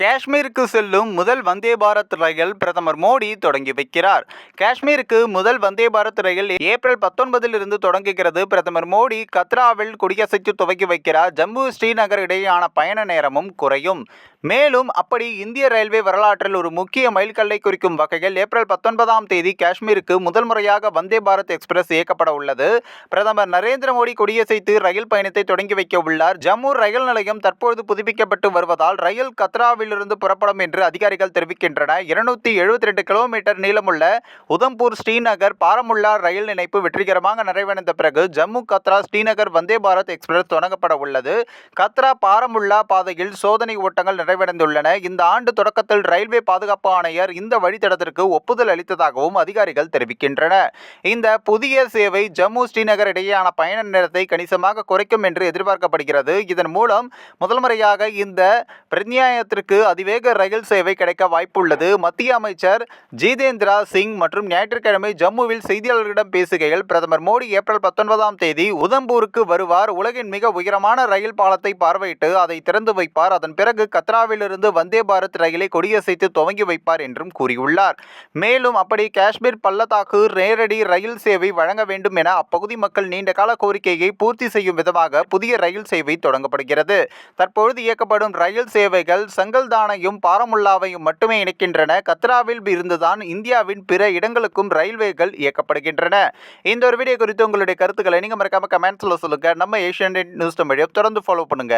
காஷ்மீருக்கு செல்லும் முதல் வந்தே பாரத் ரயில் பிரதமர் மோடி தொடங்கி வைக்கிறார். காஷ்மீருக்கு முதல் வந்தே பாரத் ரயில் ஏப்ரல் பத்தொன்பதில் இருந்து தொடங்குகிறது. பிரதமர் மோடி கத்ராவில் குடியசைத்து துவக்கி வைக்கிறார். ஜம்மு ஸ்ரீநகர் இடையேயான பயண நேரமும் குறையும். மேலும் அப்படி இந்திய ரயில்வே வரலாற்றில் ஒரு முக்கிய மைல்கல்லை குறிக்கும் வகையில் ஏப்ரல் பத்தொன்பதாம் தேதி காஷ்மீருக்கு முதல் முறையாக வந்தே பாரத் எக்ஸ்பிரஸ் இயக்கப்பட உள்ளது. பிரதமர் நரேந்திர மோடி கொடியசைத்து ரயில் பயணத்தை தொடங்கி வைக்க உள்ளார். ஜம்மு ரயில் நிலையம் தற்பொழுது புதுப்பிக்கப்பட்டு வருவதால் ரயில் கத்ராவில் கத்ராவிலிருந்து புறப்படும் என்று அதிகாரிகள் தெரிவிக்கின்றன. இருநூத்தி எழுபத்தி ரெண்டு கிலோமீட்டர் நீளமுள்ள உதம்பூர் ஸ்ரீநகர் பாரமுல்லா ரயில் இணைப்பு வெற்றிகரமாக நிறைவடைந்த பிறகு ஜம்மு கத்ரா ஸ்ரீநகர் வந்தே பாரத் எக்ஸ்பிரஸ் தொடங்கப்பட உள்ளது. கத்ரா பாரமுல்லா பாதையில் சோதனை ஓட்டங்கள் நிறைவடைந்துள்ளன. இந்த ஆண்டு தொடக்கத்தில் ரயில்வே பாதுகாப்பு ஆணையர் இந்த வழித்தடத்திற்கு ஒப்புதல் அளித்ததாகவும் அதிகாரிகள் தெரிவிக்கின்றன. இந்த புதிய சேவை ஜம்மு ஸ்ரீநகர் இடையேயான பயண நேரத்தை கணிசமாக குறைக்கும் என்று எதிர்பார்க்கப்படுகிறது. இதன் மூலம் முதல் முறையாக இந்த பிரத்யாயத்திற்கு அதிவேக ரயில் சேவை கிடைக்க வாய்ப்புள்ளது. மத்திய அமைச்சர் ஜிதேந்திரா சிங் மற்றும் ஞாயிற்றுக்கிழமை ஜம்முவில் செய்தியாளர்களிடம் பேசுகையில் பிரதமர் மோடி ஏப்ரல் பத்தொன்பதாம் தேதி உதம்பூருக்கு வருவார். உலகின் மிக உயரமான ரயில் பாலத்தை பார்வையிட்டு அதை திறந்து வைப்பார். அதன் பிறகு கத்ராவிலிருந்து வந்தே பாரத் ரயிலை கொடியசைத்து துவங்கி வைப்பார் என்றும் கூறியுள்ளார். மேலும் அப்படி காஷ்மீர் பள்ளத்தாக்கு நேரடி ரயில் சேவை வழங்க வேண்டும் என அப்பகுதி மக்கள் நீண்ட கால கோரிக்கையை பூர்த்தி செய்யும் விதமாக புதிய ரயில் சேவை தொடங்கப்படுகிறது. தற்பொழுது இயக்கப்படும் ரயில் சேவைகள் சங்கல்தானையும் பாரமுல்லாவையும் மட்டுமே இணைக்கின்றன. கத்ராவில் இருந்துதான் இந்தியாவின் பிற இடங்களுக்கும் ரயில்வேகள் இயக்கப்படுகின்றன. இந்த ஒரு வீடியோ குறித்து உங்களுடைய கருத்துக்களை நீங்கள் மறக்காம கமெண்ட்ஸில் சொல்லுங்க. நம்ம ஏஷியன் நியூஸ் தமிழை தொடர்ந்து ஃபாலோ பண்ணுங்க.